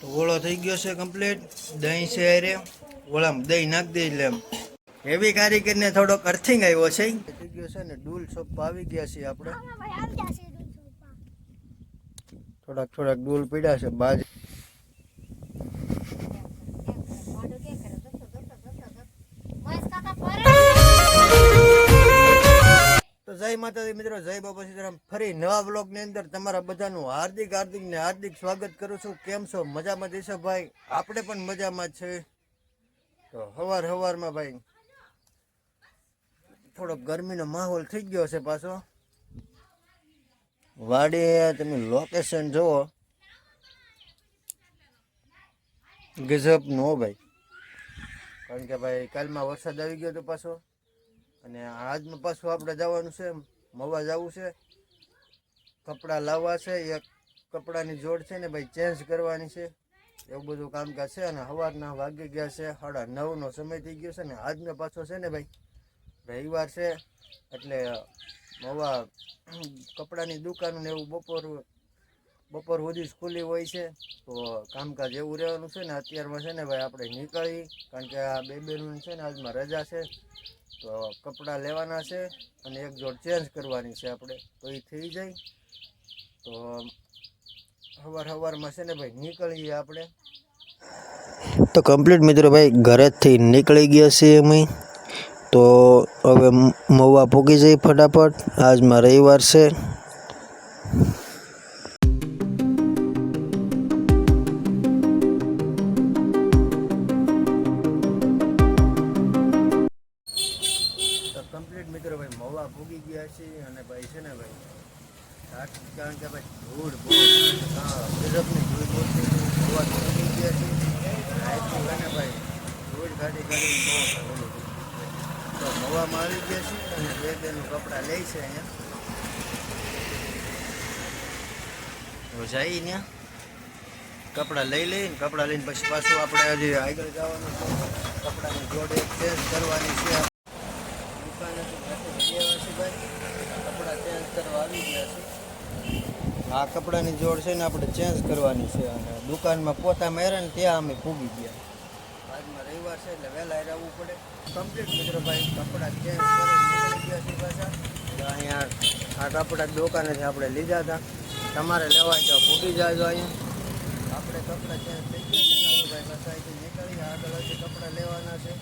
તો ઓળો થઈ ગયો છે કમ્પ્લીટ દહીં છે અરે. ઓળામાં દહીં નાખી દઈ એટલે એમ. હેવી કારીગરને થોડોક અર્થિંગ આવ્યો છે. થઈ ગયો છે ને ડૂલ સોપ આવી ગયા છે આપણે થોડાક થોડાક ડૂલ પીડ્યા છે બાજ જય માતાજી મિત્રો, જય બાબા સીતારામ. ફરી નવા બ્લોગની અંદર તમારા બધાનું હાર્દિક હાર્દિક ને હાર્દિક સ્વાગત કરું છું. કેમ છો? મજામાં જઈશો ભાઈ? આપણે પણ મજામાં છે. તો હવાર હવારમાં ભાઈ, થોડોક ગરમીનો માહોલ થઈ ગયો છે પાછો. વાડી તમે લોકેશન જુઓ. ગજબ નો ભાઈ. કારણ કે ભાઈ, કાલમાં વરસાદ આવી ગયો હતો પાછો. અને આજમાં પાછું આપણે જવાનું છે મવા જવું છે. કપડાં લાવવા છે, એક કપડાની જોડ છે ને ભાઈ ચેન્જ કરવાની છે. એવું બધું કામકાજ છે અને સવારના વાગી ગયા છે, સાડા નવનો સમય થઈ ગયો છે ને આજનો પાછો છે ને ભાઈ. રવિવાર છે, એટલે મવા કપડાની દુકાન ને એવું બપોર બપોર સુધી ખુલ્લી હોય છે, તો કામકાજ એવું રહેવાનું છે ને અત્યારમાં છે ને ભાઈ આપણે નીકળી, કારણ કે આ બે બેનું છે ને આજમાં રજા છે, તો કપડાં લેવાના છે અને એક જોડ ચેન્જ કરવાની છે આપણે, તો એ થઈ જાય. તો સવાર સવારમાં છે ને ભાઈ નીકળીએ આપણે. તો કમ્પ્લીટ મિત્રો ભાઈ, ઘરેથી નીકળી ગયા છીએ અમે. તો હવે મવા પૂગી જઈ ફટાફટ. આજમાં રવિવાર છે. ભૂગી ગયા છે અને ભાઈ છે ને ભાઈ કારણ કે ભાઈ ધૂળ ગજબની ધૂળ બહુ ભોગી ગયા છે. અને ભાઈ, ધૂળ કાઢી કાઢી. તો મવામાં આવી ગયા છે અને બે બેનું કપડાં લે છે અહીંયા. જઈ ત્યાં કપડાં લઈ લઈને કપડાં લઈને પછી પાછું આપણે હજી આગળ જવાનું છે. કપડાની જોડે ચેન્જ કરવાની છે દુકાનેથી પાછું લઈ આવ્યા છે ભાઈ કપડાં ચેન્જ કરવા આવી ગયા છે. આ કપડાની જોડ છે ને આપણે ચેન્જ કરવાની છે અને દુકાનમાં પોતા મેરે ને ત્યાં અમે ફૂગી ગયા. આજમાં રવિવાર છે એટલે વહેલા આવવું પડે. કમ્પ્લીટ મિત્રો ભાઈ કપડાં ચેન્જ કરી ગયા છે પાછા. અહીંયા આ કપડાં દુકાનેથી આપણે લીધા હતા. તમારે લેવા તો ફૂગી જાજો અહીંયા. આપણે કપડાં ચેન્જ થઈ ગયા છે ને હવે ભાઈ પાછા અહીંથી નીકળી આગળ હજી કપડાં લેવાના છે.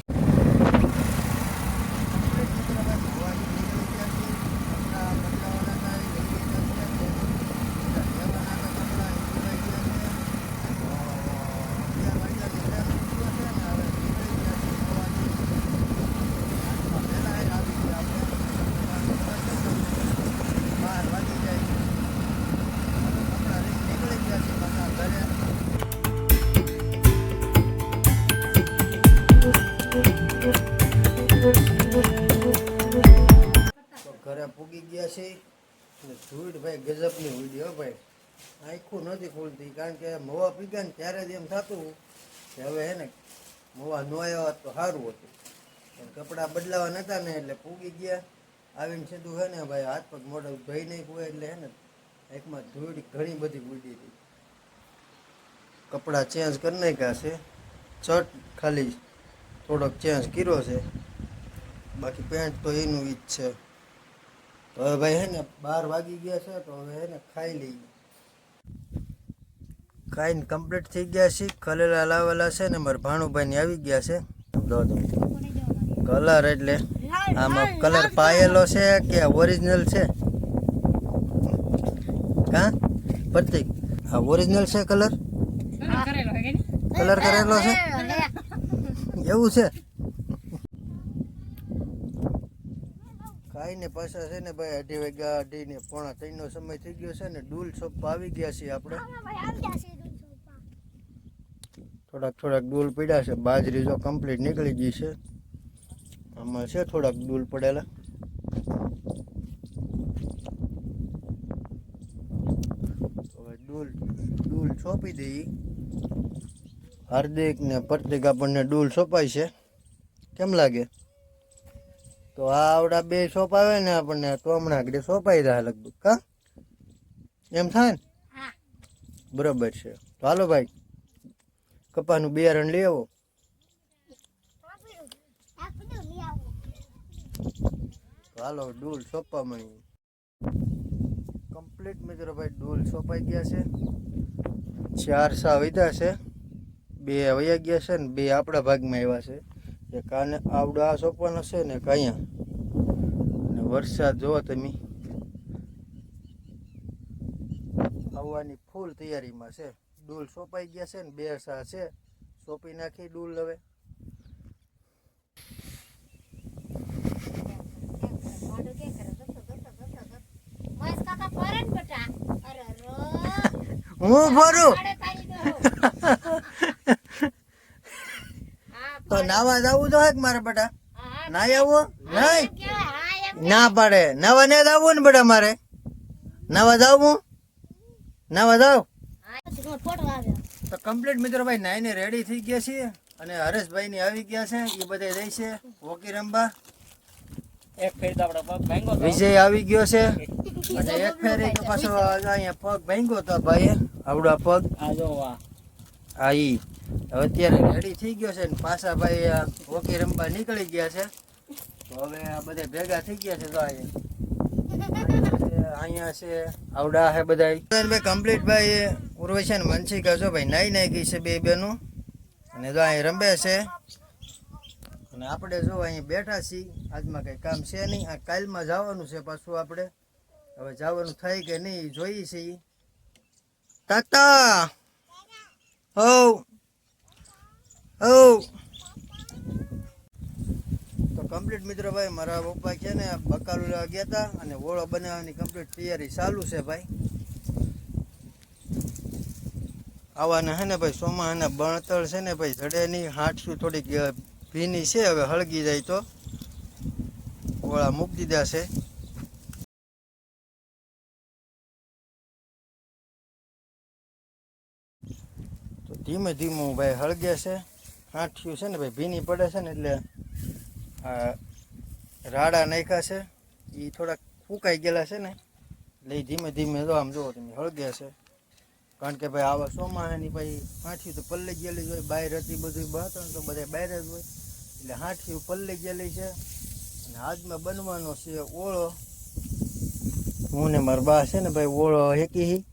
પૂગી ગયા છે. અને ધૂળ ભાઈ ગજબની ઉડી હો ભાઈ. આખું નથી ખુલતી, કારણ કે મવા પીગ્યા ને ત્યારે જ એમ થતું કે હવે હે ને મવા ન આવ્યા તો સારું હતું. પણ કપડાં બદલાવા નહોતા ને એટલે પૂગી ગયા. આવીને સીધું હે ને ભાઈ, હાથ પગ મોઢું ધોઈ નહીં હોય એટલે હે ને એકમાં ધૂળ ઘણી બધી ઉડી હતી. કપડાં ચેન્જ કરી નાખ્યા છે. શર્ટ ખાલી થોડોક ચેન્જ કર્યો છે. બાકી પેન્ટ તો એનું જ છે. તો હવે ભાઈ હે ને બાર વાગી ગયા છે તો હવે હે ને ખાઈ લઈએ. ખાઈને કમ્પ્લીટ થઈ ગયા છે ખલેલા લાવેલા છે ને મારા ભાણુભાઈ આવી ગયા છે. કલર એટલે આમાં કલર પાયેલો છે કે ઓરિજિનલ છે? હા? પ્રતિક આ ઓરિજિનલ છે કલર કલર કરેલો છે? એવું છે? ખાઈને પાછા છે ને ભાઈ અઢી વાગ્યા અઢી ને પોણા ત્રણ નો સમય થઈ ગયો છે ને ડૂલ સોપ આવી ગયા છીએ આપણે. થોડાક થોડાક ડૂલ પડ્યા છે. બાજરી જો કમ્પ્લીટ નીકળી ગઈ છે. આમાં છે થોડાક ડૂલ પડેલા. હવે ડૂલ ડૂલ સોંપી દઈએ. હાર્દિક ને પ્રતિક આપણને ડૂલ સોંપાય છે. કેમ લાગે? તો આ આવડા બે સોંપાવે આવે ને આપણને તો હમણાં આગળ સોંપાઈ રહ્યા લગભગ કા? એમ થાય ને? બરોબર છે. તો હાલો ભાઈ કપાનું બિયારણ લઈ આવો. હાલો ડૂલ સોંપવા મળી કમ્પ્લીટ મિત્રો ભાઈ ડૂલ સોંપાઈ ગયા છે. ચાર સા વીધા છે. બે વયા ગયા છે ને બે આપણા ભાગમાં આવ્યા છે. એક આને આવડો આ સોંપવાનો છે ને અહીંયા? અને વરસાદ જોવો તમે. આવવાની ફૂલ તૈયારીમાં છે. ડૂલ સોંપાઈ ગયા છે ને બે સા છે. સોંપી નાખી ડૂલ હવે. હું ભરું? તો નાવા જવું તો હે કે મારે બેટા. ના આવું નહીં? ના પાડે. નવા ને જવું ને બેટા મારે. નવા જાવું નવા જાવ તો કમ્પ્લીટ મિત્રો ભાઈ નાઈને રેડી થઈ ગયા છીએ અને હરેશભાઈ ની આવી ગયા છે. એ બધા જાય છે. આપણો પગ વિજય આવી ગયો છે. અને એક ફેરી તો પાછો અહીંયા પગ ભાંગ્યો તો ભાઈ આવડા પગ. આ જો આ ઈ. અત્યારે રેડી થઈ ગયો છે ને પાછા ભાઈ હોકી રમવા નીકળી ગયા છે. હવે આ બધા ભેગા થઈ ગયા છે તો અહીંયા છે, આવડા છે બધા ભાઈ કમ્પ્લીટ ભાઈ ઉર્વશી ને મનસિકા છો ભાઈ, નાઈ નાઈ ગઈ છે બે બેનું. અને જો અહીં રમે છે. અને આપણે જો અહીં બેઠા છીએ, આજમાં કંઈ કામ છે નહીં. આ કાલમાં જવાનું છે પાછું આપણે. હવે જવાનું થાય કે નહીં, જોઈએ છીએ. તાતા હો હો તો કમ્પ્લીટ મિત્રો ભાઈ, મારા પપ્પા છે ને બકાલું લેવા ગયા હતા અને ઓળો બનાવવાની કમ્પ્લીટ તૈયારી ચાલુ છે ભાઈ. આવાના હે ને ભાઈ સોમા અને બણતર છે ને ભાઈ જડે નહીં થોડીક ભીની છે, હવે હળગી જાય તો. ઓળા મૂકી દીધા છે. ધીમે ધીમું ભાઈ હળગે છે, હાંઠિયું છે ને ભાઈ ભીની પડે છે ને એટલે રાડા નાખ્યા છે એ થોડાક ફૂંકાઈ ગયેલા છે ને, એટલે ધીમે ધીમે જો આમ જુઓ તમે, હળગે છે. કારણ કે ભાઈ આવા ચોમાસાની ભાઈ હાંઠિયું તો પલ્લે ગયેલી જ હોય બહાર હતી બધું, બહાર તો બધા બહાર જ હોય. એટલે હાંઠિયું પલ્લે ગયેલી છે, અને આજમાં બનવાનો છે ઓળો. હું ને મારા બા છે ને ભાઈ ઓળો હેકી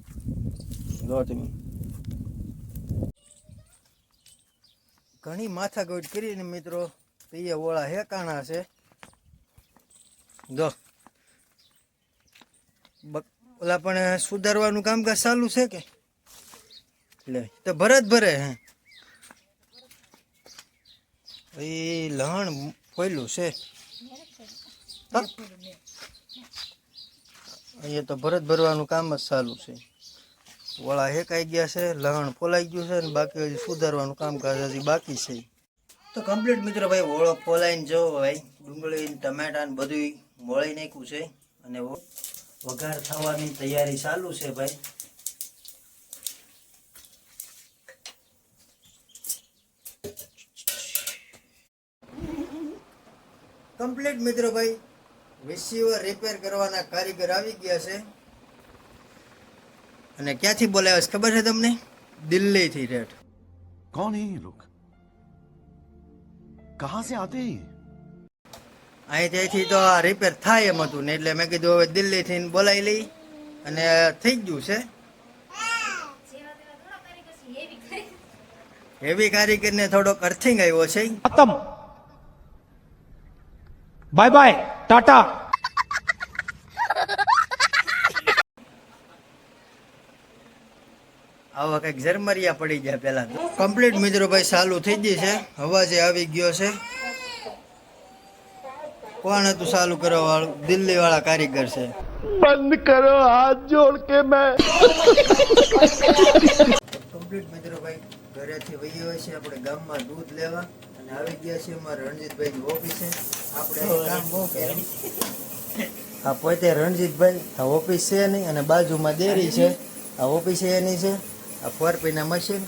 જો તમે. ઘણી માથાકૂટ કરીને મિત્રો એ ઓળા હેકાણા છે. જો. ઓલા પણ સુધારવાનું કામકાજ ચાલુ છે કે? લે, તો ભરત ભરે હે. એ લહણ ફોયલું છે. અહીંયા તો ભરત ભરવાનું કામ જ ચાલુ છે. વળા હેકાઈ ગયા છે, લહણ ફોલાઈ ગયું છે અને બાકી હજી સુધારવાનું કામકાજ હજી બાકી છે. તો કમ્પ્લીટ મિત્રો ભાઈ, ઓળો ફોલાઈને જો ભાઈ, ડુંગળી ટમેટા ને બધું મોળી નાખ્યું છે અને વઘાર થવાની તૈયારી ચાલુ છે ભાઈ. કમ્પ્લીટ મિત્રો ભાઈ રિસીવર રિપેર કરવાના કારીગર આવી ગયા છે. અને ક્યાંથી બોલાવ્યો છે ખબર છે તમને? દિલ્હીથી રેઠ. કોણ હે લોક કહા સે આતે અહીં તેથી તો રિપેર થાય એમ હતું ને એટલે મેં કીધું હવે દિલ્હીથી બોલાવી લઈ. અને થઈ ગયું છે. હેવી કારીગરને થોડોક અર્થિંગ આવ્યો છે. ખતમ બાય બાય ટાટા આવા કંઈક ઝરમરિયા પડી ગયા પહેલા કમ્પ્લીટ મિત્રો ભાઈ ચાલુ થઈ ગયું છે. હવા જે આવી ગયો છે. કોણ હતું ચાલુ કરવા વાળું દિલ્હી વાળા કારીગર છે. બંધ કરો હાથ જોડ કે મેં. કમ્પ્લીટ મિત્રો ભાઈ ઘરેથી વહી હોય છે. આપણે ગામમાં દૂધ લેવા. અને આવી ગયા છે અમારા રણજીતભાઈ ઓફિસે. આપણે કામ બહુ કર્યું. આ પોતે રણજીતભાઈ આ ઓફિસ છે નહીં અને બાજુમાં દેરી છે. આ ઓફિસ એની છે. આ ફોર પીના મશીન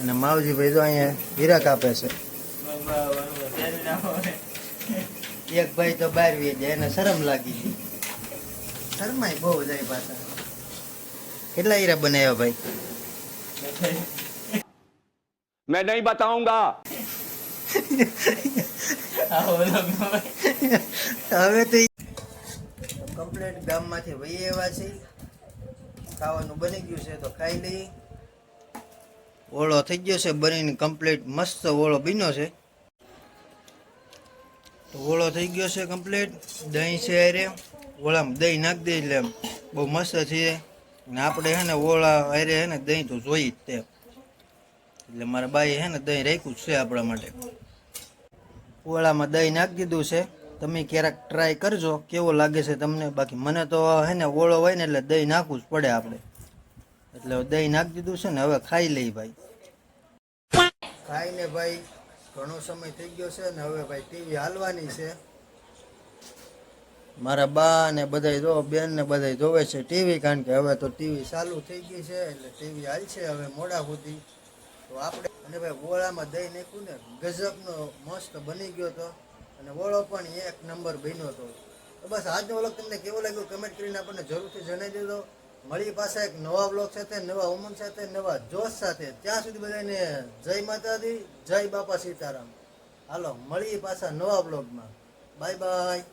અને માવજી ભાઈ તો અહીંયા હીરા કાપે છે. એક ભાઈ તો બાર વી જાય એને શરમ લાગી ગઈ. શરમાય બહુ જાય પાછા. કેટલા હીરા બનાવ્યા ભાઈ? મેં નહીં બતાઉંગા હવે તો કમ્પ્લેટ ગામમાંથી વહી એવા છે ખાવાનું બની ગયું છે તો ખાઈ લઈએ. ઓળો થઈ ગયો છે, બનીને કમ્પ્લીટ મસ્ત ઓળો બીનો છે. તો ઓળો થઈ ગયો છે કમ્પ્લીટ દહીં છે અરે ઓળામાં દહીં નાખી દે એટલે બહુ મસ્ત છે. ને આપણે હે ને ઓળા અરે હે ને દહીં તો જોઈ જ તે. એટલે મારા બાઈએ હે ને દહીં રાખ્યું જ છે આપણા માટે. ઓળામાં દહીં નાખી દીધું છે. તમે ક્યારેક ટ્રાય કરજો, કેવો લાગે છે તમને? બાકી મને તો હે ને ઓળો હોય ને એટલે દહીં નાખવું જ પડે આપણે. એટલે દહીં નાખી દીધું છે ને હવે ખાઈ લઈ ભાઈ. ખાઈને ભાઈ ઘણો સમય થઈ ગયો છે ને હવે ભાઈ ટીવી હાલવાની છે. મારા બા ને બધા જો, બેન ને બધા જોવે છે ટીવી કારણ કે હવે તો ટીવી ચાલુ થઈ ગઈ છે એટલે ટીવી હાલશે હવે મોડા સુધી. તો આપણે અને ભાઈ ઓળામાં દહીં નાખ્યું ને ગજબનો મસ્ત બની ગયો હતો અને ઓળો પણ એક નંબર બન્યો હતો તો બસ આજનો વ્લોગ તમને કેવો લાગ્યો કમેન્ટ કરીને આપણને જરૂરથી જણાવી દેજો. મળી પાછા એક નવા વ્લોગ સાથે, નવા ઉમંગ સાથે, નવા જોશ સાથે. ત્યાં સુધી બધાને જય માતાજી, જય બાપા સીતારામ. હાલો મળી પાછા નવા બ્લોગમાં બાય બાય